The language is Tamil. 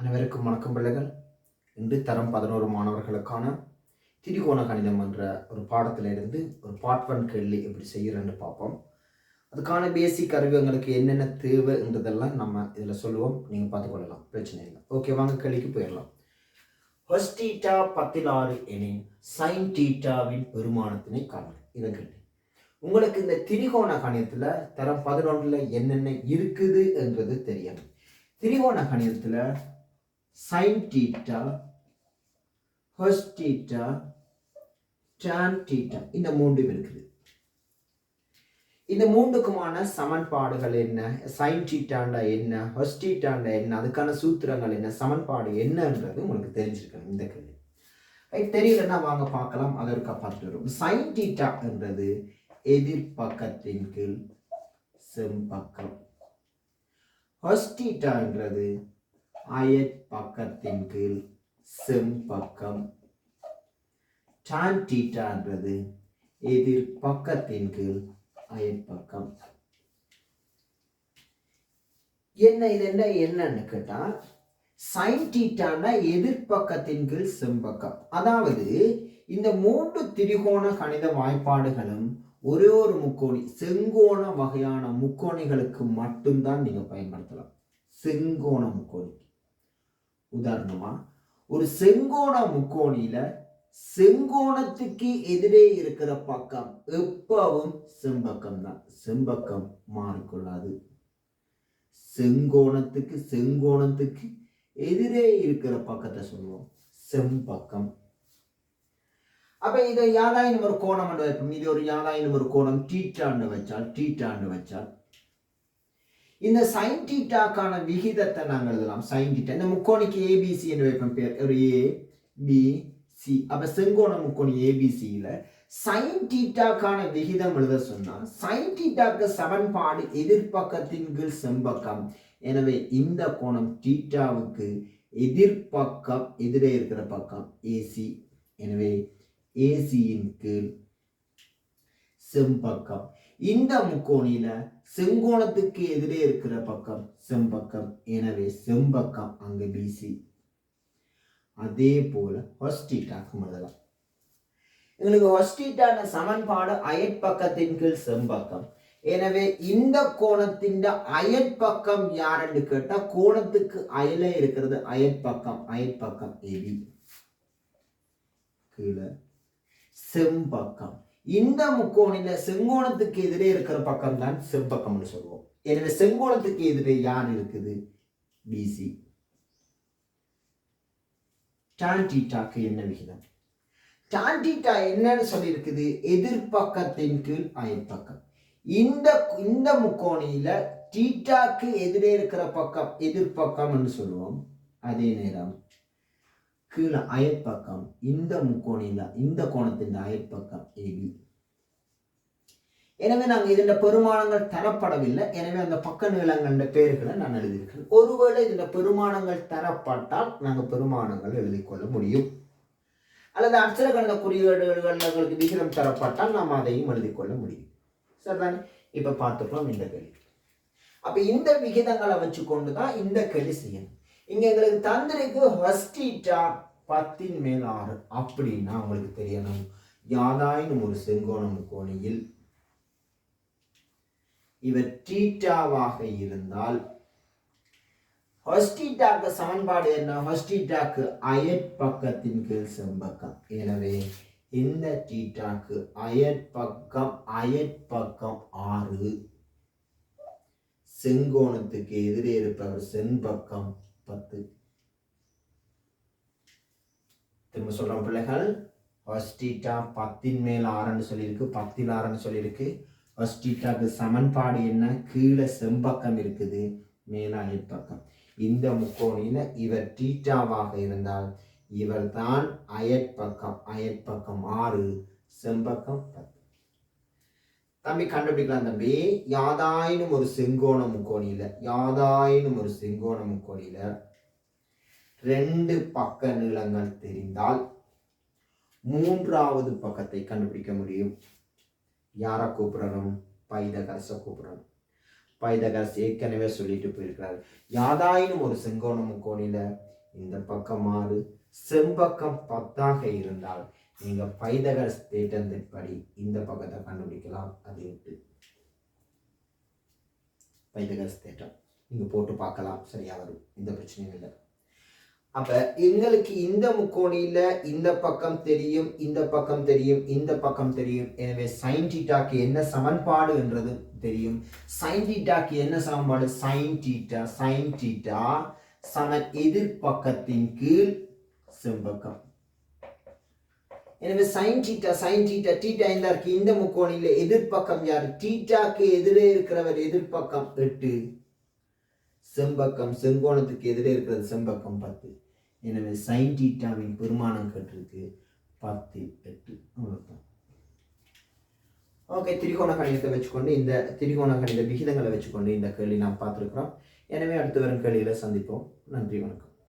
அனைவருக்கும் வணக்கம் பிள்ளைகள். இன்று தரம் பதினோரு மாணவர்களுக்கான திரிகோண கணிதம் என்ற ஒரு பாடத்திலிருந்து ஒரு பார்ட் ஒன் கேள்வி எப்படி செய்கிறேன்னு பார்ப்போம். அதுக்கான பேசிக் அறிவுங்களுக்கு என்னென்ன தேவைன்றதெல்லாம் நம்ம இதில் சொல்லுவோம். நீங்கள் பார்த்துக்கொள்ளலாம் பிரச்சனை இல்லை. ஓகே வாங்க கேள்விக்கு போயிடலாம். ஹொஸ் டீட்டா எனின் சைன் டீட்டாவின் பெருமானத்தினை காணல் இதை கேள்வி உங்களுக்கு இந்த திரிகோண கணிதத்தில் தரம் பதினொன்றில் என்னென்ன இருக்குது என்றது தெரியணும் திரிகோண கணிதத்தில் sine theta cos theta tan theta. இந்த மூன்றும் இருக்குது. இந்த மூன்றுக்குமான சமன்பாடுகள் என்ன? சைன் டீட்டாண்டா என்ன? ஹொஸ் டீட்டாண்டா என்ன? அதுக்கான சூத்திரங்கள் என்ன? சமன்பாடு என்னன்றது உங்களுக்கு தெரிஞ்சிருக்கணும் இந்த கேள்வி. ரைட் தெரியலன்னா வாங்க பார்க்கலாம். அதற்கு பார்த்துட்டு வரும். சைன் டீட்டா என்றது எதிர்பக்கத்தின் கீழ் செம்பக்கம் ஹொஸ்டீட்டான்றது அயற் பக்கத்தின் கீழ் செம்பக்கம் டான் டீட்டான்றது எதிர் பக்கத்தின் கீழ் அயற்பக்கம் என்ன இது என்ன என்னன்னு கேட்டால் சைன் டீட்டான எதிர்ப்பக்கத்தின் கீழ் செம்பக்கம் அதாவது இந்த மூன்று திரிகோண கணித வாய்ப்பாடுகளும் ஒரே ஒரு முக்கோணி செங்கோண வகையான முக்கோணிகளுக்கு மட்டும்தான் நீங்க பயன்படுத்தலாம். செங்கோண முக்கோணி உதாரணமா ஒரு செங்கோண முக்கோணியில செங்கோணத்துக்கு எதிரே இருக்கிற பக்கம் எப்பவும் செம்பக்கம் தான். செம்பக்கம் மாறிக்கொள்ளாது. செங்கோணத்துக்கு செங்கோணத்துக்கு எதிரே இருக்கிற பக்கத்தை சொல்லுவோம். செம்பக்கம். அப்ப இதை யாதாயினும் ஒரு கோணம் வைப்போம். இது ஒரு யாதாயினும் ஒரு கோணம். டீட்டாண்டு வச்சால் டீட்டாண்டு வச்சால் இந்த சைன் டீட்டாக்கான விகிதத்தை நாங்கள் எழுதலாம். சைன் டீட்டா இந்த முக்கோணிக்கு ஏபிசி என்று வைப்போம் பேர் ஒரு ஏ பி சி அப்போ செங்கோண முக்கோணி ஏபிசியில் சைன் டீட்டாக்கான விகிதம் எழுத சொன்னால் சைன் டீட்டாக்கு சமன்பாடு எதிர்ப்பக்கத்தின் கீழ் செம்பக்கம். எனவே இந்த கோணம் டீட்டாவுக்கு எதிர்ப்பக்கம் எதிரே இருக்கிற பக்கம் ஏசி எனவே ஏசியின் கீழ் செம்பக்கம். இந்த முக்கோணியில செங்கோணத்துக்கு எதிரே இருக்கிற பக்கம் செம்பக்கம். எனவே செம்பக்கம் அங்க பிசி அதே போல ஹொஸ்டீட்டாக்கும் எழுதலாம். எங்களுக்கு ஹொஸ்டீட்டான சமன்பாடு அயற்பக்கத்தின் கீழ் செம்பக்கம். எனவே இந்த கோணத்தின் அயற்பக்கம் யாருன்னு கேட்டா கோணத்துக்கு அயல இருக்கிறது அயற்பக்கம் அயற்பக்கம் ஏபி கீழே செம்பக்கம். இந்த முக்கோணில செங்கோணத்துக்கு எதிரே இருக்கிற பக்கம் தான் செவ்வக்கம்னு சொல்லுவோம். எனவே செங்கோணத்துக்கு எதிரே யார் இருக்குது? பிசி டான் டீட்டாக்கு என்ன விகிதம்? டான் டீட்டா என்னன்னு சொல்லியிருக்குது? எதிர்ப்பக்கத்தின் கீழ் அயற்பக்கம். இந்த இந்த முக்கோணியில டீட்டாக்கு எதிரே இருக்கிற பக்கம் எதிர்ப்பக்கம் என்று சொல்லுவோம். அதே நேரம் கீழே அயற்பக்கம் இந்த முக்கோணியில இந்த கோணத்தின் அயற்பக்கம் ஏபி எனவே நாங்கள் இதன் பெருமானங்கள் தரப்படவில்லை. எனவே அந்த பக்க நீளங்கள பேர்களை நான் எழுதியிருக்கேன் ஒருவேளை இதன் பெருமானங்கள் தரப்பட்டால் நாங்கள் பெருமானங்கள் எழுதி கொள்ள முடியும். அல்லது அச்சர கணித குறியீடுகளுக்கு விகிதம் தரப்பட்டால் நாம் அதையும் எழுதி கொள்ள முடியும். சரிதானே? இப்போ பார்த்துக்கலாம் இந்த கேள்வி அப்போ இந்த விகிதங்களை வச்சு கொண்டு தான் இந்த கேள்வி செய்யணும். இங்க எங்களுக்கு தந்திரிக்கு ஹஸ்டீட்டா பத்தின் மேல் ஆறு. அப்படின்னா உங்களுக்கு தெரியணும். யாதாயினும் ஒரு செங்கோணம் கோணியில் இவர் டீட்டாவாக இருந்தால் ஹொஸ்டீட்டாக்கு சமன்பாடு என்ன? ஹொஸ்டீட்டாக்கு அயற்பக்கத்தின் கீழ் செம்பக்கம். எனவே இந்த டீட்டாக்கு அயற்பக்கம் அயற்பக்கம் ஆறு. செங்கோணத்துக்கு எதிரே இருப்பவர் செம்பக்கம் பத்து. திரும்ப சொல்கிறோம் பிள்ளைகள் ஹொஸ்டீட்டா பத்தின் மேல் ஆறுன்னு சொல்லியிருக்கு பத்தில் ஆறுன்னு சொல்லியிருக்கு. ஹொஸ்டீட்டாக்கு சமன்பாடு என்ன? கீழே செம்பக்கம் இருக்குது மேல அயற்பக்கம். இந்த முக்கோணியில இவர் டீட்டாவாக இருந்தால் இவர் தான் அயற்பக்கம் அயற்பக்கம் ஆறு செம்பக்கம் பத்து. தம்பி கண்டுபிடிக்கலாம் தம்பி. யாதாயினும் ஒரு செங்கோண கோணியில் யாதாயினும் ஒரு செங்கோண கோணியில் ரெண்டு பக்க நீளங்கள் தெரிந்தால் மூன்றாவது பக்கத்தை கண்டுபிடிக்க முடியும். யாரை கூப்பிடணும்? பைதகரசை கூப்பிடணும். பைதகரசு ஏற்கனவே சொல்லிட்டு போயிருக்கிறார். யாதாயினும் ஒரு செங்கோண கோணியில் இந்த பக்கம் ஆறு செம்பக்கம் பத்தாக இருந்தால் நீங்க தேட்டத்தின் படி இந்த பக்கத்தை கண்டுபிடிக்கலாம். அது எட்டு. பைதகர் தேட்டம் நீங்க போட்டு பார்க்கலாம். சரியா வரும். எந்த பிரச்சனையும் இல்லை. அப்ப எங்களுக்கு இந்த முக்கோணியில இந்த பக்கம் தெரியும் இந்த பக்கம் தெரியும் இந்த பக்கம் தெரியும். எனவே சைன் டீட்டாக்கு என்ன சமன்பாடு என்றது தெரியும். சைன் டீட்டாக்கு என்ன சமன்பாடு? சைன் டீட்டா சைன் டீட்டா சமன் எதிர்பக்கத்தின் கீழ் செம்பக்கம். எனவே sine theta sine theta theta என்ன இருக்கு? இந்த முக்கோணியில் எதிர்பக்கம் யார்? டீட்டாக்கு எதிரே இருக்கிறவர் எதிர்பக்கம் எட்டு. செம்பக்கம் செங்கோணத்துக்கு எதிரே இருக்கிறது செம்பக்கம் பத்து. எனவே சைன் டீட்டாவின் பெருமானம் கேட்டிருக்கு பத்து எட்டு. அவ்வளோதான் ஓகே திரிகோண கணிதத்தை வச்சுக்கொண்டு இந்த திரிகோண கணித விகிதங்களை வச்சுக்கொண்டு இந்த கேள்வி நாம் பார்த்துருக்குறோம். எனவே அடுத்து வரும் கேள்வியில் சந்திப்போம். நன்றி வணக்கம்.